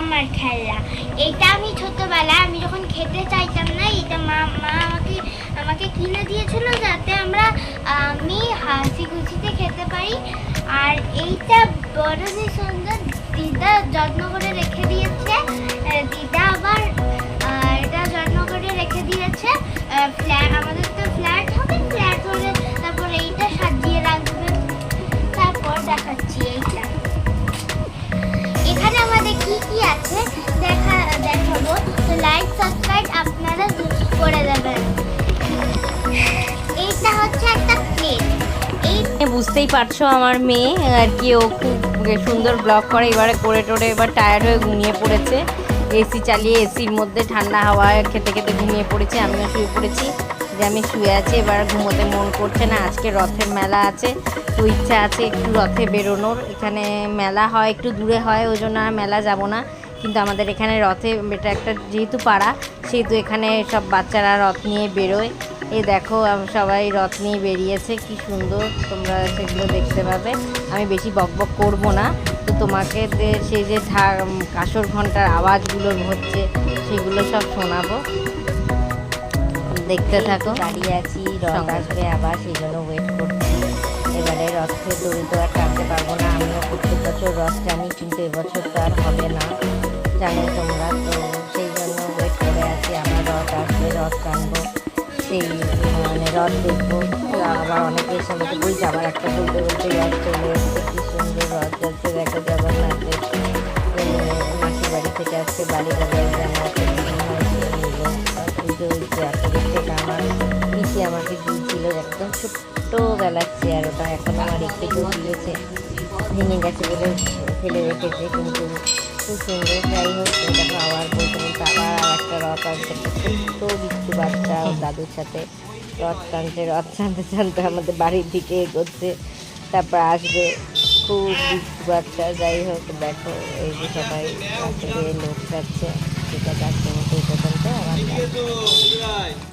আমার খেলা। এটা আমি ছোটবেলায় আমি যখন খেতে চাইতাম না, এটা মা মা আমাকে আমাকে কিনে দিয়েছিল যাতে আমরা আমি হাসি খুশিতে খেতে পারি। আর এইটা বড় যে দিদা যত্ন করে বুঝতেই পারছ আমার মেয়ে, আর কি, ও খুব সুন্দর ব্লগ করে, এবারে করে টোরে এবার টায়ার্ড হয়ে ঘুমিয়ে পড়েছে। এসি চালিয়ে এসির মধ্যে ঠান্ডা হাওয়া, খেতে খেতে ঘুমিয়ে পড়েছে, আমিও শুয়ে পড়েছি। যে আমি শুয়ে আছি, এবার ঘুমোতে মন করছে না, আজকে রথের মেলা আছে, তো ইচ্ছা আছে একটু রথে বেরোনোর। এখানে মেলা হয়, একটু দূরে হয়, ওই জন্য আর মেলা যাব না। কিন্তু আমাদের এখানে রথে, এটা একটা যেহেতু পাড়া, সেহেতু এখানে সব বাচ্চারা রথ নিয়ে বেরোয়। এই দেখো সবাই রথ নিয়ে বেরিয়েছে কি সুন্দর তোমরা সেগুলো দেখতে পাবে। আমি বেশি বক বক করব না তো তোমাকে সেই যে কাসর ঘণ্টার আওয়াজগুলো হচ্ছে সেগুলো সব শোনাবো। দেখতে থাকো। দাঁড়িয়ে আছি রথ আসবে আবার সেই জন্য ওয়েট করছি। এবারে রথে দড়ি তো আর টানতে পারব না আমিও প্রত্যেক বছর রথ টানি কিন্তু এবছর তো আর হবে না। জানো তোমরা তো সেই মানে রথ দেখব। আবার অনেকের সঙ্গে বই যাবার একটা বলতে বলতে রথ চলে এসছে কি সুন্দর রথ যাচ্ছে দেখো জগন্নাথের উম, মাসির বাড়ি থেকে আজকে বাড়ি যাবে পুজো আমাকে দিয়েছিল একদম ছোট্টবেলার চেয়ার ওটা এখন আমার একটু দিয়েছে। ভেঙে গেছে বলে ফেলে রেখেছে কিন্তু খুব সুন্দর। যাই হোক আবার বলতে বলতে আবার রথ ছোট্ট বিচ্ছু বাচ্চা দাদুর সাথে রথ টানছে রথ টানতে টানতে আমাদের বাড়ির দিকে এগোচ্ছে তারপর আসবে খুব বিচ্ছু বাচ্চা যাই হোক দেখো এই যে সবাই লোক যাচ্ছে আছে আজকের মতো পর্যন্ত আবার দেখা।